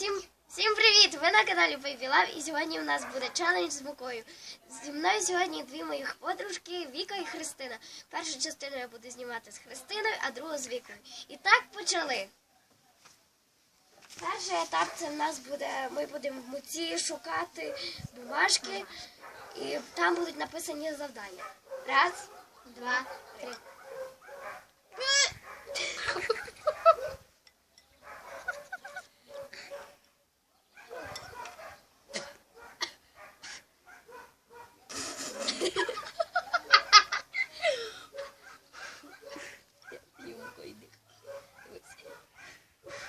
Всім, всім привіт! Ви на каналі Baby і сьогодні у нас буде челендж з мукою. Зі мною сьогодні дві моїх подружки Віка і Христина. Першу частину я буду знімати з Христиною, а другу з Вікою. І так почали. Перший етап це в нас буде, ми будемо в муці шукати бумажки, і там будуть написані завдання. Раз, два, три.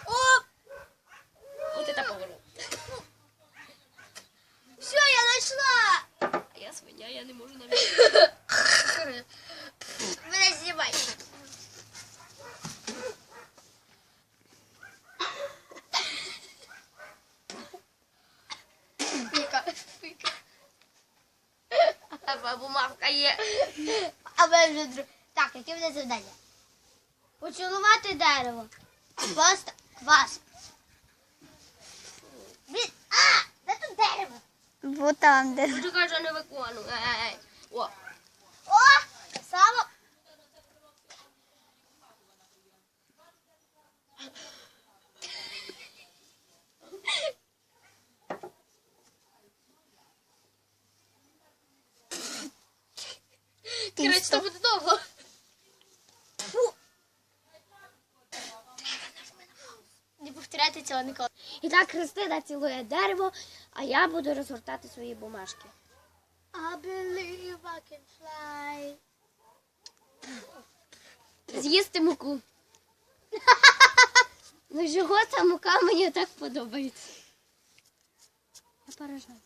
Оп! Вот это поворот. Все, я нашла! А я я не можу навіть. Мене знімай. Віка, Віка. А бумажка є. А ви вже друг. Так, яке буде завдання? Поцілувати дерево. Квас. Квас. Блін, а! Де тут Бо там, де. Буду каже, не виконую. Ей, О, О! Сало. коротше, це буде довго. Не повторяйте цього ніколи. І так Христина цілує дерево, а я буду розгортати свої бумажки. I believe I can fly. З'їсти муку. Ну чого ця мука мені так подобається? Я поражаю.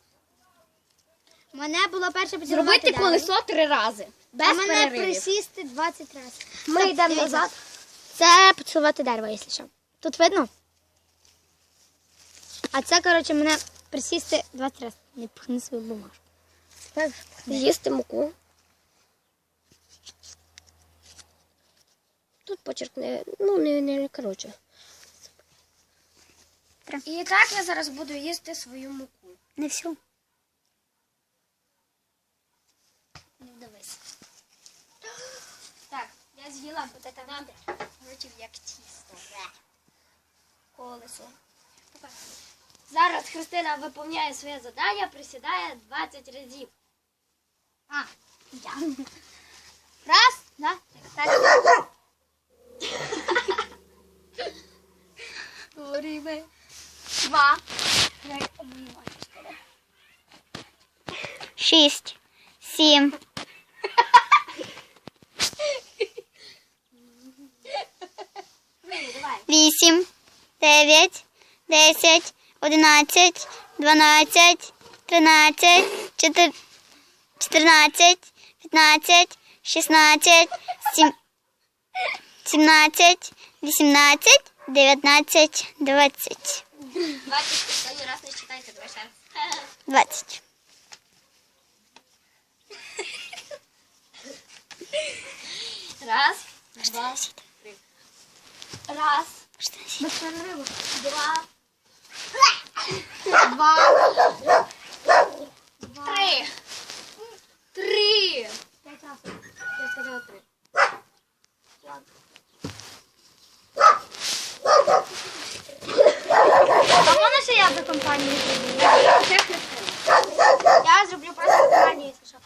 Мене було перше поцілувати Зробити колесо три рази. А Без мене переривів. присісти 20 разів. Ми Стоп, йдемо дивіться. назад. Це поцілувати дерево, якщо що. Тут видно? А це, коротше, мене присісти 20 разів. Не пхни свою бумажку. З'їсти муку. Тут почеркне, ну не, не коротше. І так я зараз буду їсти свою муку. Не все. Не вдавайся. Так, я з'їла вот это надо. Короче, як тісто. Колесо. Зараз Христина виповняє своє завдання, присідає 20 разів. А, я. Раз, два, три. Говоримо. Два. Шість, сім, вісім, дев'ять, десять, одинадцять, дванадцять, тринадцять, чотир... чотирнадцять, п'ятнадцять, шістнадцять, сім... сімнадцять, вісімнадцять, дев'ятнадцять, двадцять. 20 останній раз не читайте, давай ще раз. Двадцять. Раз, два, три. Раз, Без перериву. два, Два. три. Три. П'ять раз. Я сказала три. А можна ще я за компанію зроблю? Я просто компанію, якщо що.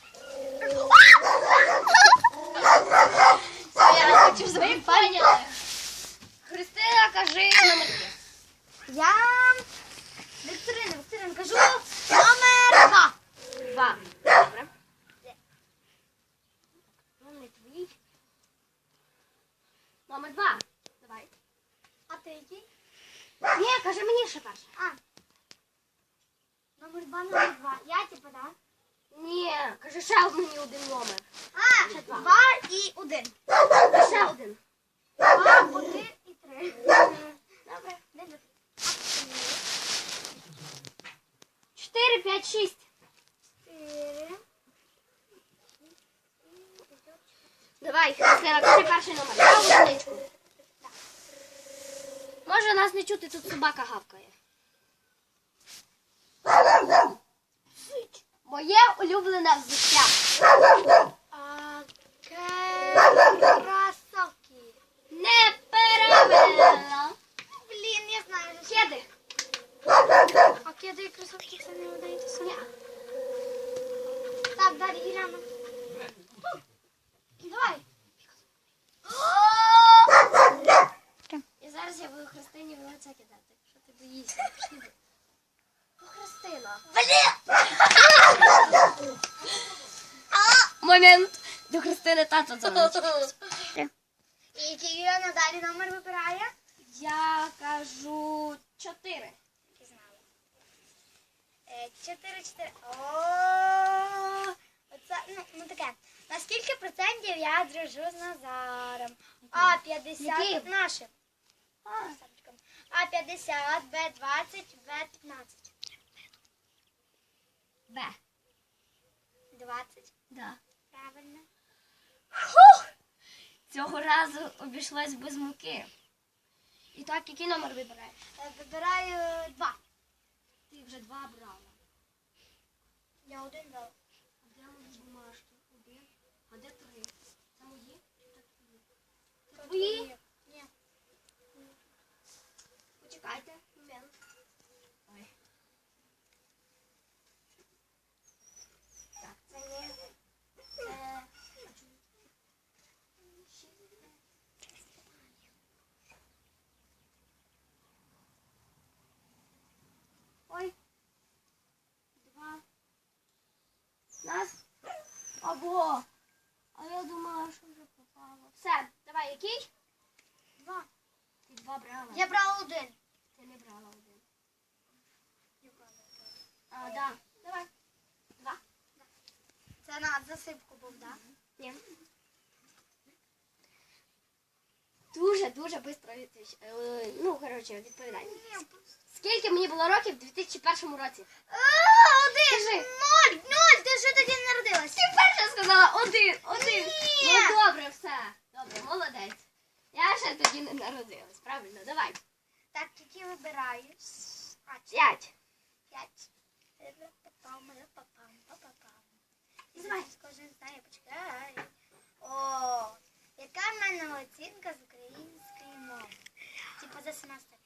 Я хочу за поняли. Христина, кажи номер три. Я Вікторина, Вікторина, кажу номер два. Два. Добре. Номер твій. Номер два. Давай. А ти який? Ні, кажи мені ще перше. А. Номер два, номер два. Я типу, да? Ні, кажи ще мені один номер. А, Ще два. два і один. Ще один. Два, один і три. Добре. Де ви? Чотири, п'ять, шість. Чотири. Давай, Христина, кажи перший номер. Я одиничку. Може нас не чути, тут собака гавкає. Твоє улюблене взуття. А, кросовки. Неправильно. Блін, я знаю. Кеди. А кеди і кросовки це не одне і те саме. Так, далі, Іляна. Давай. І зараз я буду Христині в лице кидати. Що ти боїшся? Пішли. Христина. Момент. До Христини тато дзвонить. І який Іляна далі номер вибирає? Я кажу чотири. Е, Чотири, чотири. О, Оце, ну, ну таке. На скільки процентів я дружу з Назаром? А, 50 Яким? нашим. А, А 50, Б 20, В 15. Б. 20. Да. Правильно. Цього разу обійшлось без муки. І так, який номер вибираєш? Е, Вибираю 2. Ти вже два брала. Я один дав. А де мої бумажки? Один. А де три? Це мої? Це твої? Ні. Почекайте. Момент. Ой. Так, це не. Це. Ой. Два. Нас. Або. А я думала, що вже попало. Все, давай, який? Два. Ти два брала. Я брала один. Ти не брала один. А, да. Давай. Два. Це на засипку був, так? Ні. Дуже, дуже швидко. Е, Ну, коротше, відповідай. Скільки мені було років в 2001 році? Один! Скажи. Ноль! Ноль! Ти що тоді не народилась? Ти перша сказала один, один. Ні. Ну добре, все. Добре, молодець. Я ще тоді не народилась. Правильно, давай. Так, які вибираю? П'ять. П'ять. Папам, папам, папам. І давай, кожен знає, почекай. О, яка в мене оцінка з української мови? Типу за семестр.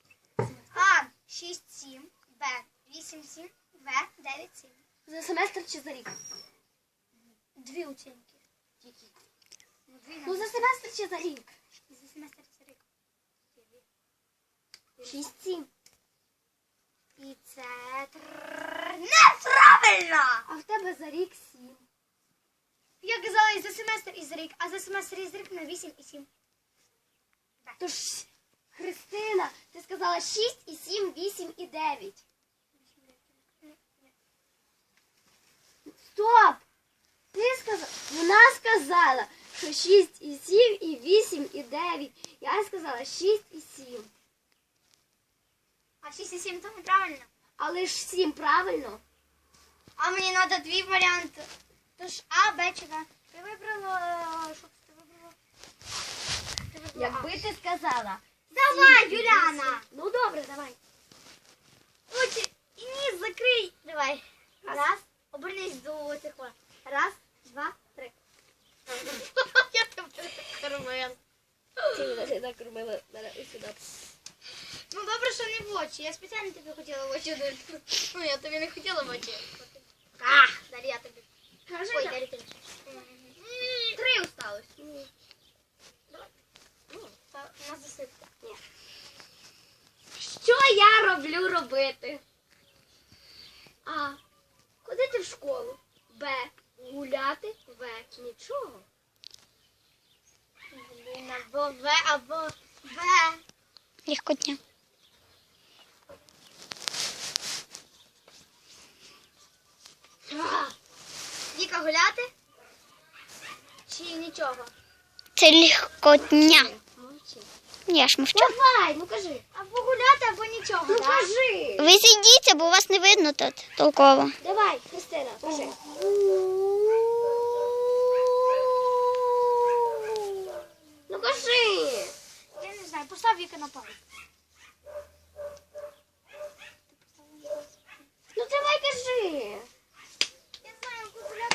А, 6-7, Б, 8-7, В, 9-7. За семестр чи за рік? Дві оцінки. Які? Ну, дві Ну, за семестр чи за рік? за, семестр це рік. Шість-сім. І це тр- неправильно! А в тебе за рік сім. Я казала і за семестр, і за рік, а за семестр і за рік на 8 і 7. Тож, Христина, ти сказала 6 і 7, 8 і 9. Стоп! Ти сказала, вона сказала, що 6 і 7, і 8 і 9. Я сказала 6 і 7. А 6 і 7 то неправильно. Але ж 7 правильно. А мені треба дві варіанти. Тож А, Б чи. Ти вибрала. Що ти вибрала? Ти вибрала А. Якби ти сказала. Давай, сім і Юляна! вісім. Ну добре, давай. Очі і ніс закрий. Давай. Раз. Обернись до цих ва. Раз, два, три. Я тебе кормила. Ти мене так робила сюди. Ну добре, що не в очі. Я спеціально тобі хотіла в очі дати. Ну, я тобі не хотіла в очі. А, далі я тобі. Кажи, Ой, так. далі тобі. три осталось. На засипку. Що я роблю робити? А. Ходити в школу. Б. Гуляти. В. Нічого. Блін, або В, або В. Легкотня. Віка гуляти? Чи нічого? Це легкотня. Ні, ж мовчу. Давай, ну кажи. Або гуляти, або нічого. Ну кажи. Ви сидіть, бо вас не видно тут толково. Давай, Христина, кажи. Ну кажи. Я не знаю, постав віки на палець. Ну давай кажи.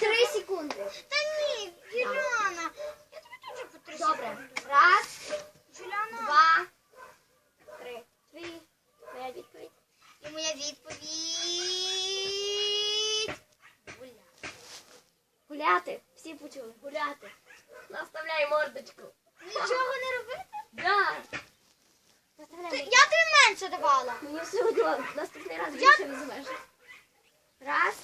Три секунди. Та ні, Ірина. Я тобі теж по три секунди. Добре. Раз. Два. Три. Три. Моя відповідь. І моя відповідь. Гуляти. Гуляти. Всі почули. Гуляти. Наставляй мордочку. Нічого не робити? Да. Ти, я тобі менше давала. Мені все одно. Наступний раз більше візьмеш. Раз.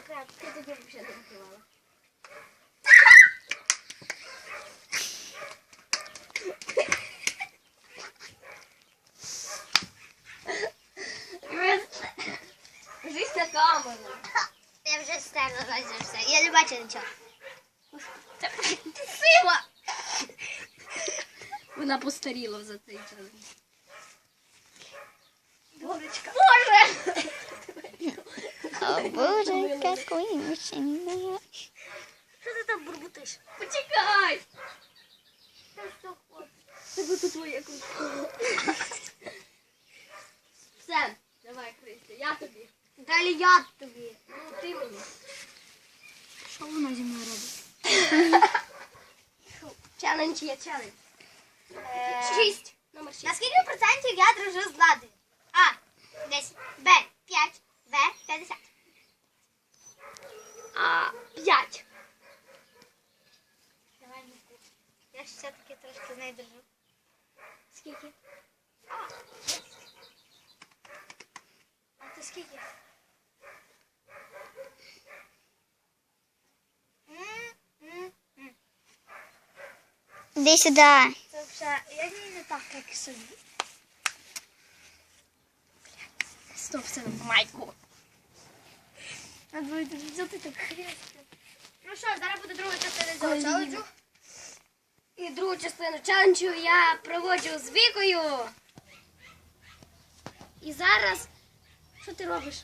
Попало тоді взагалі. На камеру. Я вже стерла майже все. Я не бачу нічого. Це сила. Вона постаріла за цей час. Дорочка. Боже! О, Боже, какой мужчина. Що ти там бурбутиш? Почекай! Тебе тут твоє крутко. Все, давай, Христя, я тобі. Далі я тобі. Ну, ти мені. Що вона зі мною робить? Челендж є челендж. Е, Шість. Номер На шість. скільки процентів я дружу з Владою? А. 10. Б. 5. В. 50. А, п'ять. Я ж все-таки трошки з нею дружу. Скільки? А ти скільки? Іди сюди. Це вже, я не так, як собі. Стоп, це майку. Надо буде взяти так хрестко. Ну що, зараз буде друга частина цього челенджу. І другу частину челенджу я проводжу з Вікою. І зараз. Що ти робиш?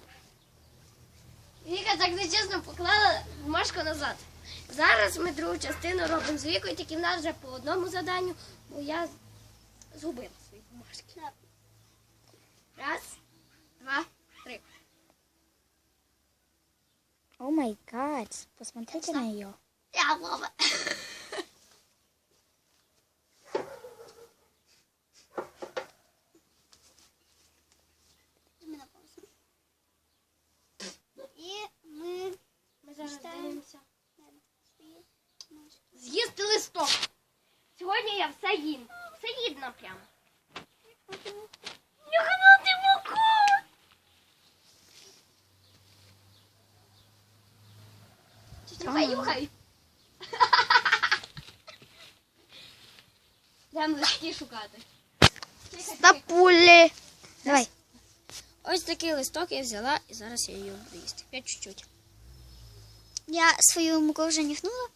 Віка так нечесно поклала бумажку назад. Зараз ми другу частину робимо з Вікою, тільки в нас вже по одному заданню, бо я згубила свої бумажки. Раз, два, три. О май гад, посмотрите на нее. Я лова. І ми Ми зараз дивимося. З'їсти листок. Сьогодні я все їм. Все їдно прямо. Нюхнути муку. Нюхай, нюхай. Йдемо листки шукати. Стопули. Давай. Ось такий листок я взяла і зараз я її буду їсти. Я чуть-чуть. Я свою муку вже нюхнула.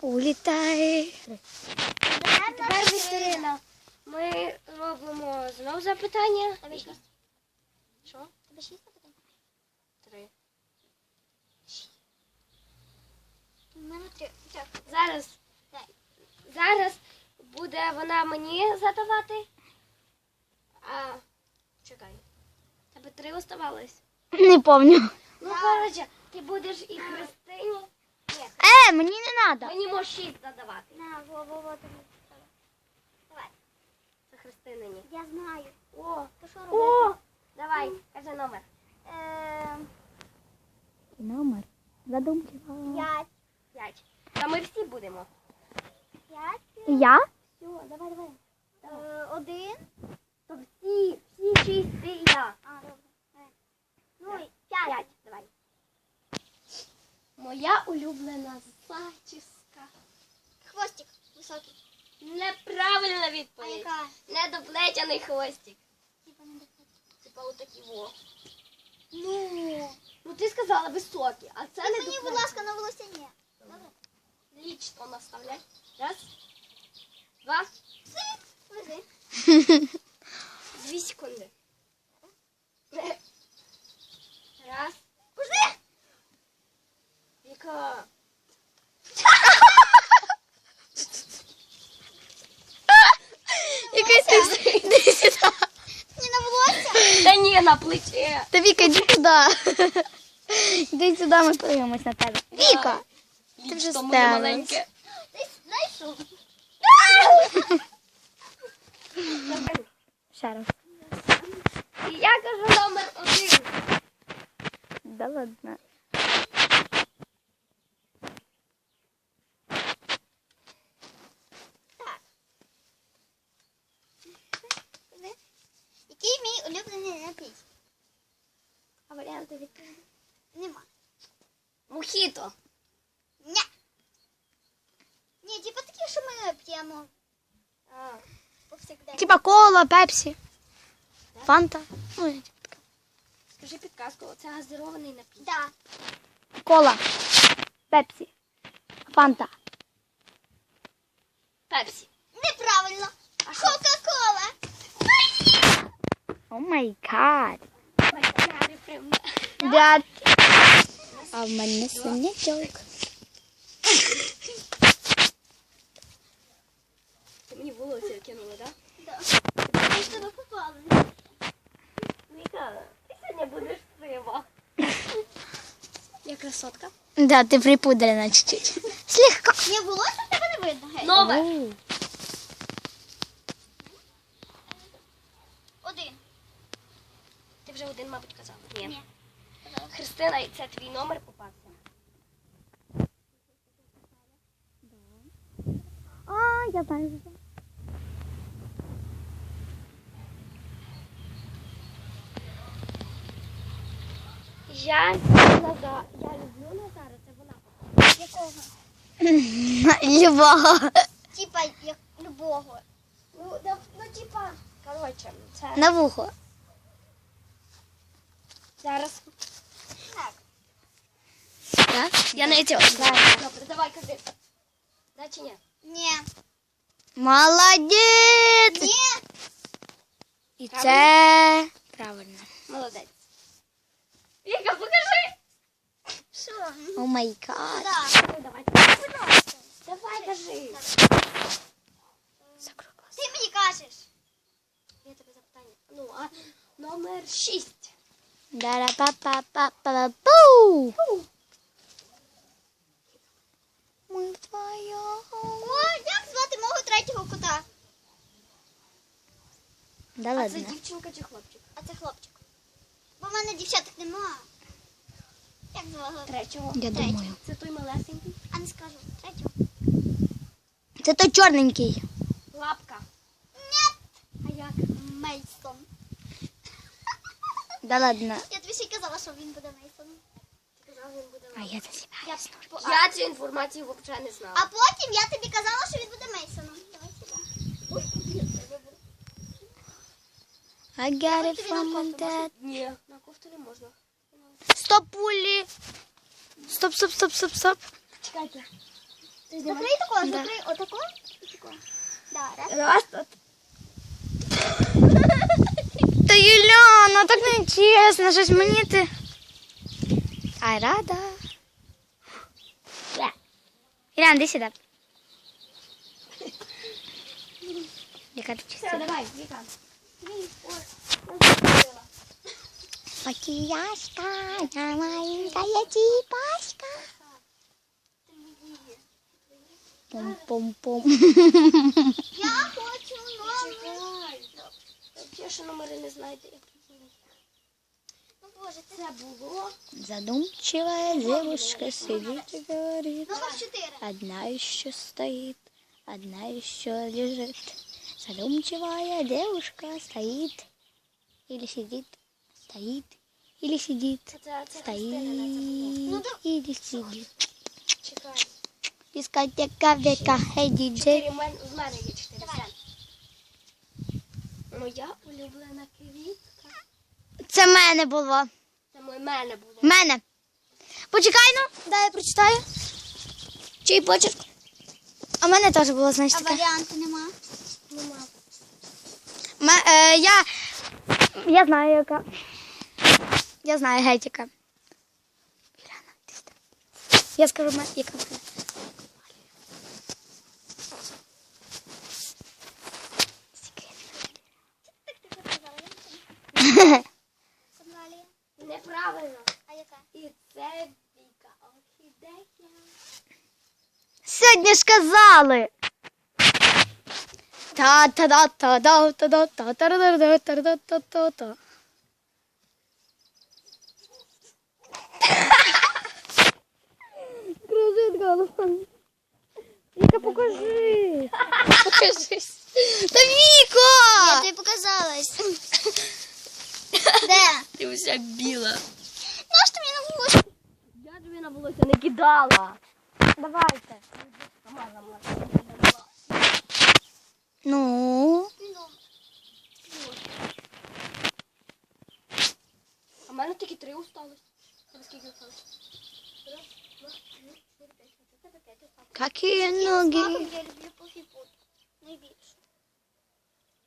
Улітай. Тепер Вікторина. Ми робимо знов запитання. Тебе шість. Що? Тебе шість запитань? Три. У мене три. Так. Зараз. Зараз буде вона мені задавати. А чекай. Тебе три оставалось. Не помню. Ну, коротше, ти будеш і Христині. Е, мені не треба. мені можеш шість задавати. На, во, во, во, тобі. Давай. Це Христинині. Я знаю. О, То що робити? о, давай, кажи номер. Ем, Номер. П'ять. П'ять. Будемо. П'ять. Я? Все, давай, давай. Е, Один. То всі, всі шість, ти і я. А, добре. Ну, і п'ять. П'ять, давай. Моя улюблена зачіска. Хвостик високий. Неправильна А відповідь. яка? Недоплетяний хвостик. Типа не. Типа отакі во. Ну. Ну ти сказала високі, а це Раз. Віка! Якась йди сюди. Не на волосся? Та ні, на плече. Та Віка, йди сюди. Йди сюди, ми подивимось на тебе. Віка! Ти вже Тому маленьке. Ще раз. Я кажу, Да ладно. Який мій улюблений напій? А варіанти від Нема. Мухіто. Ні. Ні, типу такі, що ми п'ємо А. Типа кола, пепсі. Фанта. Ну, скажи підказку, це газирований напій. Да. кола. Пепсі. Фанта. Пепсі. Неправильно. Кока-кола. О май гад. Дяд. А в мене синячок. Ти мені волосся кинула, так? Да. Ми ж туди попали. Віка, сьогодні будеш сива. Я красотка. Да, ти припудрена чуть-чуть. Слегка. Не було, що тебе не видно. Гей. Номер. О, Один. Ти вже один, мабуть, казала. Ні. Ні. Христина, і це твій номер попався. А, я знаю. Я Назар. Я люблю Назара, це вона. Якого? Любого. Типа як любого. Ну, да, ну типа, коротше, це На вухо. зараз. Так. Так? Я не цього знаю. Добре, давай кажи. Да чи ні? Ні. Молодець! Ні. І це правильно. Молодець. Віка, покажи. Що? О май гад. Да. Ну, давай. Давай, кажи. Закрой глаза. Ти мені кажеш. Я тебе запитання. Ну, а номер шість. дара па па па па пу Ми вдвоєм. О, як звати мого третього кота? Да А це дівчинка чи хлопчик? А це хлопчик. Бо в мене дівчаток нема. Як звали? Третього. Я думаю. Це той малесенький. А не скажу. Третього. Це той чорненький. Лапка. Ні. А як? Мейсон. Да ладно. Я тобі ще й казала, що він буде Мейсоном. Ти казав, він буде А лапка. я за себе. Я, по- я цю інформацію взагалі не знала. А потім я тобі казала, що він буде Мейсоном. Давай сюди. I got it from my dad. Ні, можна. Стоп, пулі. Стоп, стоп, стоп, стоп, стоп. Чекайте. Закрий такого, Да. закрий отако. і тако. Да, раз. Раз тут. Та Юляна, так не чесно, щось мені ти. А рада. Юляна, іди сюди. Яка ти Все, чиста? давай, Віка. Макияжка, я маленькая типашка. Пум-пум-пум. Я хочу номер. Я ще номери не знаєте. Ну, боже, це було. Задумчивая девушка сидит и говорит. Одна еще стоит, одна еще лежит. Задумчивая девушка стоит или сидит, стоит или сидит, стоит или сидит. Чекай. Дискотека века, хей диджей. В мене, є чотири. Моя улюблена квітка. Це мене було. Це моє мене було. Мене. Почекай ну, дай я прочитаю. Чий почерк? А в мене теж було, А значить, таке. варіанту нема. Нема. Ме- е, я, я знаю, яка. Я знаю гетіка. Я скажу, яка буде. Неправильно. А яка? І це біка орхідея. Сьогодні ж казали. Та-та-да-та-да-та-да-та-та-та-та-та-та-та-та-та. Вся біла. Ну, що мені на волосся? Я тобі на волосся не кидала. Давайте. Ну. А в мене тільки три осталось. Скільки осталось? Какие ноги? Я люблю. Найбільше.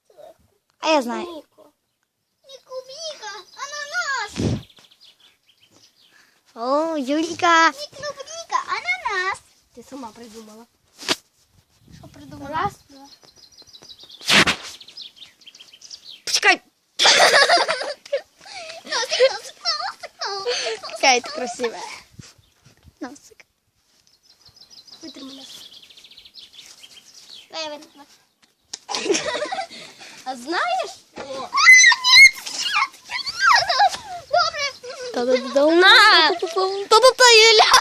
Легко. А я знаю. Ніко. Не клубніка, ананас. О, Юлька. Не клубніка, ананас. Ти сама придумала. Що придумала? Раз, два. Почекай. Носик, носик, носик, носик. Какая ты красивая. Носик. Витри мене. Дай я витру. А знаєш? О, Добре. Та-да-да. Та-да-да, Юля.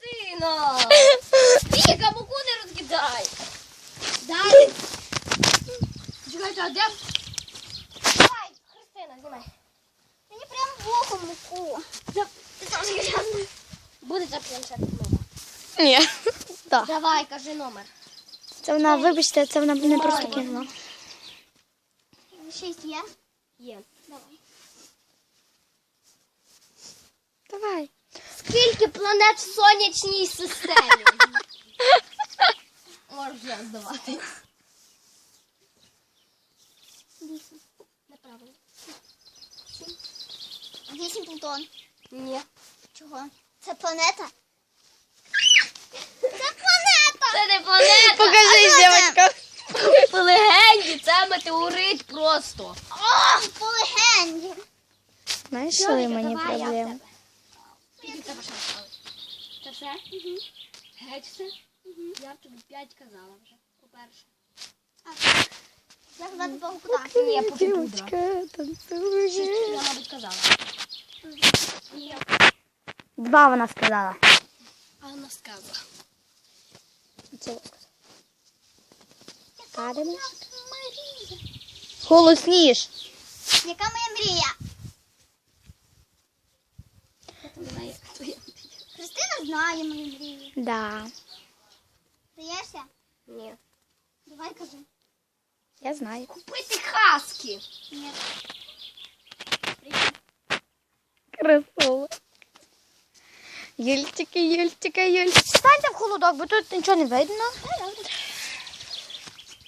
Христина! Віка, муку не розкидай! Дай! Чекайте, а де? Давай, Христина, знімай. Мені прям в око муку. Ти теж грязна. Буде за планшет номер. Ні. Так. Давай, кажи номер. Це вона, вибачте, це вона не просто кинула. Шість є? Є. Давай. Скільки планет в сонячній системі? Можна здавати. Вісім. Неправильно. Вісім Плутон. Ні. Чого? Це планета? Це планета! Це не планета. Покажи, дівчинка. По легенді це метеорит просто. О, по легенді. Знаєш, що мені проблема? Скільки тебе ще осталось? Все? Геть все? Я б тобі п'ять казала вже, по-перше. Я туди до того куди? Ні. Дівчинка танцює. Я, мабуть, казала. Ні. Два вона сказала. А вона сказала. Я сказала. Падаємо. Марія. Голосніш. Яка моя мрія? Христина знає мою мрію. Да. Даєшся? Ні. Давай кажи. Я знаю. Купити хаски. Ні. Красиво. Юльчика, Юльчика, Юльчика. Станьте в холодок, бо тут нічого не видно.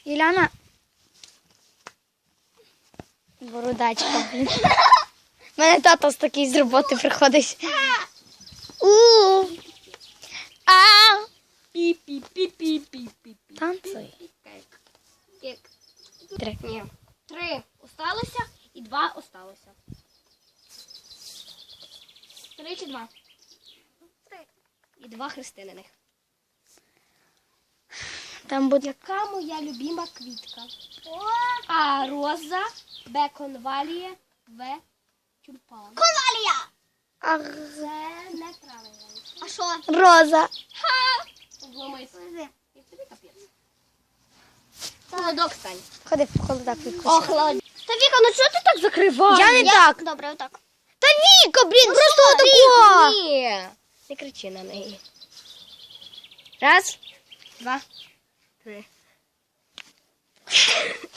Юляна. Бородачка, блін. У мене тато з такий з роботи приходить. У. А. Пі-пі-пі-пі-пі-пі. Танцуй. Кек. Три. Ні. Три осталося і два осталося. Три чи два? Три. І два христининих. Там буде. Яка моя любима квітка? А роза, Б конвалія, В тюльпан. конвалія. А, Це неправильно. А що? Роза. Ха! Обломайся. І тобі капець. Холодок стань. Ходи в холодок відкуси. Охолодь. Та Віка, ну чого ти так закриваєш? Я не так. Добре, отак. Та Віка, блін, просто отако. Ні. Не кричи на неї. Раз, два, три.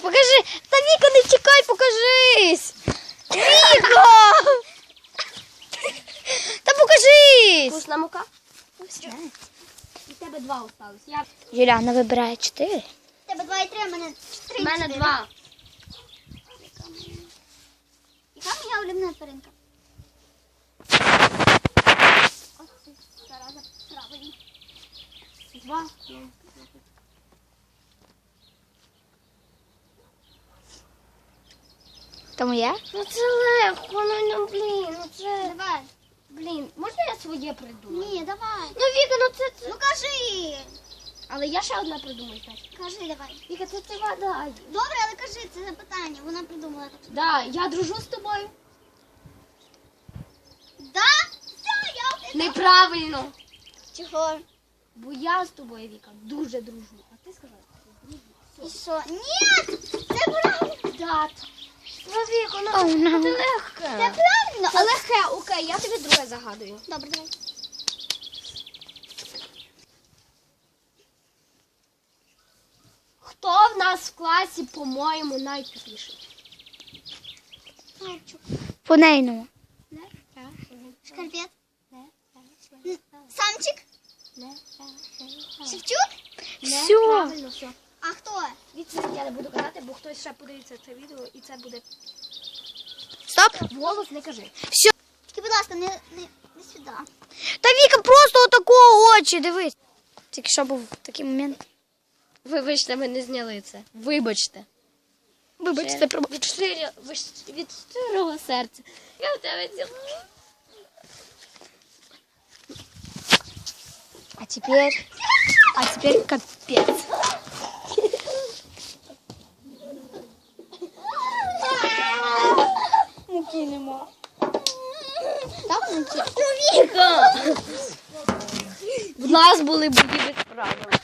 Покажи. Та Віка, не чекай, покажись. Віка. Та покажись. Вкусна мука? В тебе два осталось. Я... Юляна вибирає чотири. У Тебе два і три, а мене три. У мене два. Яка моя улюблена тваринка? Ох ти, зараза, правильно. Два. Тому я? Ну це легко, ну, ну блін, ну це... Давай. Блін, можна я своє придумаю? Ні, давай. Ну Віка, ну це... це... Ну кажи. Але я ще одна придумаю. Катя. Кажи давай. Віка, це ти вода. Добре, але кажи, це запитання. Вона придумала так. Да, я дружу з тобою. Да? Все, я впитала. Неправильно. Чого? Бо я з тобою, Віка, дуже дружу. А ти сказала? І що? Ні! Це! Так. Ну, Віка, ну Oh, no. це легке. Це правильно! Це легке, окей, я тобі друге загадую. Добре, давай. Хто в нас в класі, по-моєму, найтупіший? Мальчик. По нейному. Шкарпет. Самчик. Шевчук. Все. Правильно, все. Відповідь я не буду казати, бо хтось ще подивиться це відео і це буде. Стоп. Голос не кажи. Все. Тільки, будь ласка, не, не, не сюди. Та Віка, просто отакого очі, дивись. Тільки що був такий момент. Вибачте, ми не зняли це. Вибачте. Вибачте, про... Від щирого, від щирого серця. Я в тебе цілую. А теперь... А теперь капец. кинемо. Так, ну, Віка! В нас були бої без правил.